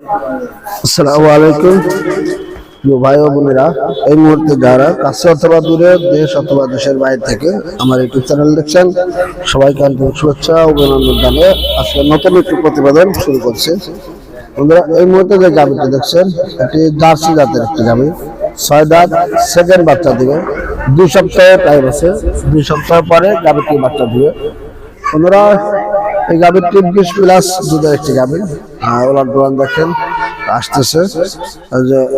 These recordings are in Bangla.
আসসালামু আলাইকুম। ভাই ও বোনেরা, এই মুহূর্তে যারা কাছে অথবা দূরে, দেশ অথবা দেশের বাইরে থেকে আমার ইউটিউব চ্যানেল দেখছেন, সবাইকে আন্তরিক শুভেচ্ছা অভিনন্দন জানিয়ে আজকে নতুন একটি প্রতিবেদন শুরু করছে। বন্ধুরা, এই মুহূর্তে যে গাভিটি দেখছেন, এটি জার্সি জাতের একটি গাভি। ছয় দাঁত সেকেন্ড বাচ্চা দিবে। দুই সপ্তাহ টাইম আছে। দুই সপ্তাহ পরে গাভিটি বাচ্চা দিবে। বন্ধুরা এই গাভীরটি বিশ প্লাস দুধের একটি গাভী আর ওলার দোকান দেখেন, আসতেছে।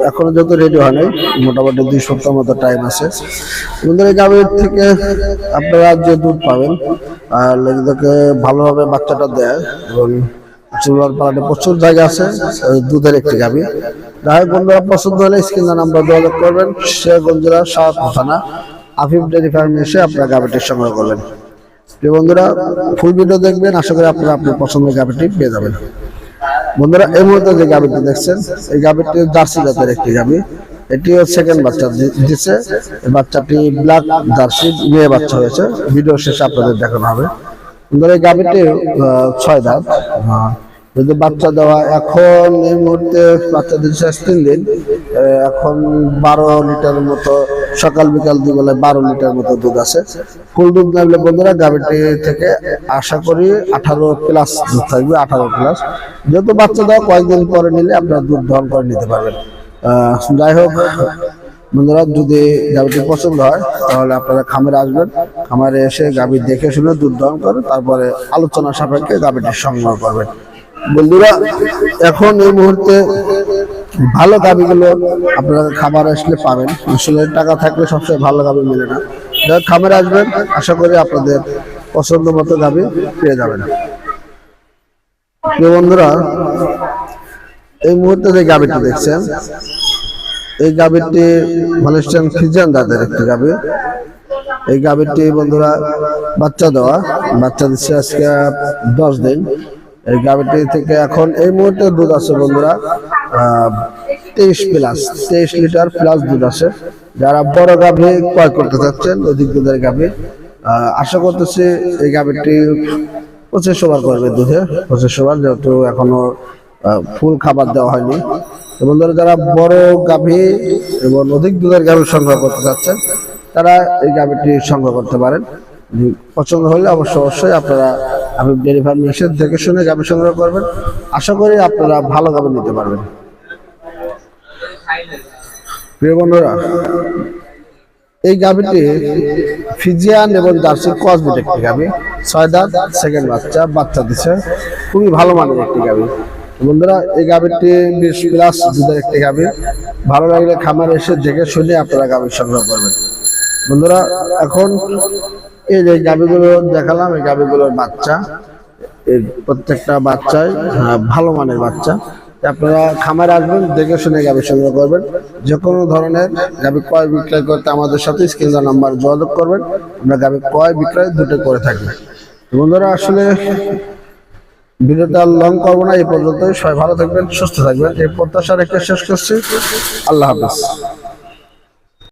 এখনও যেহেতু রেডি হয় নাই, মোটামুটি দুই সপ্তাহ মতো টাইম আছে। বন্ধুরা এই গাভীর থেকে আপনারা যে দুধ পাবেন, আর লেগিদেরকে ভালোভাবে বাচ্চাটা দেয়, এবং চুলার পালাটে প্রচুর জায়গা আছে দুধের একটি গাভী। যাই বন্ধুরা, পছন্দ হলে স্ক্রিন নাম্বার যোগাযোগ করবেন, শেরগঞ্জ জেলার সাত থানা, আফিফ ডেরি ফার্মে এসে আপনার গাভীটি সংগ্রহ করবেন। প্রিয় বন্ধুরা ফুল ভিডিও দেখবেন। আশা করি আপনারা আপনার পছন্দের গাভিটি পেয়ে যাবেন। বন্ধুরা, এই মুহূর্তে যে গাভিটি দেখছেন, এই গাভিটি জার্সি জাতের একটি গাভি। এটিও সেকেন্ড বাচ্চা দিচ্ছে বাচ্চাটি ব্ল্যাক জার্সি, মেয়ে বাচ্চা হয়েছে। ভিডিও শেষে আপনাদের দেখানো হবে। বন্ধুরা, এই গাভিটি ছয় দাঁত। যদি বাচ্চা দেওয়া এখন এই মুহূর্তে বাচ্চা দিচ্ছে আজ তিন দিন এখন বারো লিটার মতো, সকাল বিকাল দুই বেলায় বারো লিটার মতো দুধ আছে। ফুল দুধ নামলে বন্ধুরা, গাভিটি থেকে আশা করি আঠারো প্লাস দুধ থাকবে, আঠারো প্লাস যেহেতু বাচ্চা দেওয়া, কয়েকদিন পরে নিলে আপনারা দুধ দহন করে নিতে পারবেন। যাই হোক, বন্ধুরা, যদি গাভিটি পছন্দ হয়, তাহলে আপনারা খামারে আসবেন। খামারে এসে গাভি দেখে শুনে দুধ দহন করে, তারপরে আলোচনা সাপেক্ষে গাভিটি সংগ্রহ করবেন। বন্ধুরা, এখন এই মুহূর্তে ভালো গাভিগুলো আপনারা খাবার আসলে পাবেন। আসলে টাকা থাকলে সবসময় ভালো গাভি মেলে না। যারা খামারে আসবেন, আশা করি আপনাদের পছন্দ মতো গাভি পেয়ে যাবেন। বন্ধুরা, এই মুহূর্তে যে গাবিটি দেখছেন, এই গাভীটি হলিস্টান ফিজিয়ান দাঁতের একটি গাভী এই গাভীটি বন্ধুরা বাচ্চা দেওয়া, বাচ্চা দিচ্ছে আজকে দশ দিন। এই গাভীটি থেকে এখন এই মুহূর্তে দুধ আছে, বন্ধুরা। তেইশ প্লাস তেইশ লিটার প্লাস দুধ আছে। যারা বড় গাভী ক্রয় করতে চাচ্ছেন, অধিক দুধের গাভী আশা করতেছি এই গাভীটি পঁচিশ ওভার করবে দুধে। পঁচিশ ওভার, যেহেতু এখনও ফুল খাবার দেওয়া হয়নি। বন্ধুরা, যারা বড় গাভী এবং অধিক দুধের গাভী সংগ্রহ করতে চাচ্ছেন, তারা এই গাভীটি সংগ্রহ করতে পারেন। পছন্দ হলে অবশ্যই অবশ্যই আপনারা আমি ডেয়ারি ফার্মে এসে দেখে শুনে গাভী সংগ্রহ করবেন। আশা করি আপনারা ভালো গাভী নিতে পারবেন। প্রিয় বন্ধুরা এই গাভীটি ফিজিয়ান এবং জার্সি কসমিট একটি গাভী। ছয় দাঁত সেকেন্ড বাচ্চা বাচ্চা দিছে। খুবই ভালো মানের একটি গাভী। বন্ধুরা এই গাভীটি বিশ প্লাস দুধের একটি গাভী। ভালো লাগলে খামারে এসে দেখে শুনে আপনারা গাভী সংগ্রহ করবেন। বন্ধুরা এখন এই যে গাভীগুলো দেখালাম এই গাভীগুলোর বাচ্চা। এর প্রত্যেকটা বাচ্চাই আহ, ভালো মানের বাচ্চা। আপনারা খামারে আসবেন দেখে শুনে গাভী সংগ্রহ করবেন। যে কোনো ধরনের গাভী ক্রয় বিক্রয় করতে আমাদের সাথে স্ক্রিন নাম্বার যোগাযোগ করবেন। আমরা গাভী ক্রয় বিক্রয় দুটো করে থাকবে। বন্ধুরা আসলে ভিডিওটা লং করব না এই পর্যন্তই। সবাই ভালো থাকবেন সুস্থ থাকবেন। এই প্রত্যাশা রেখে শেষ করছি। আল্লাহ হাফিজ।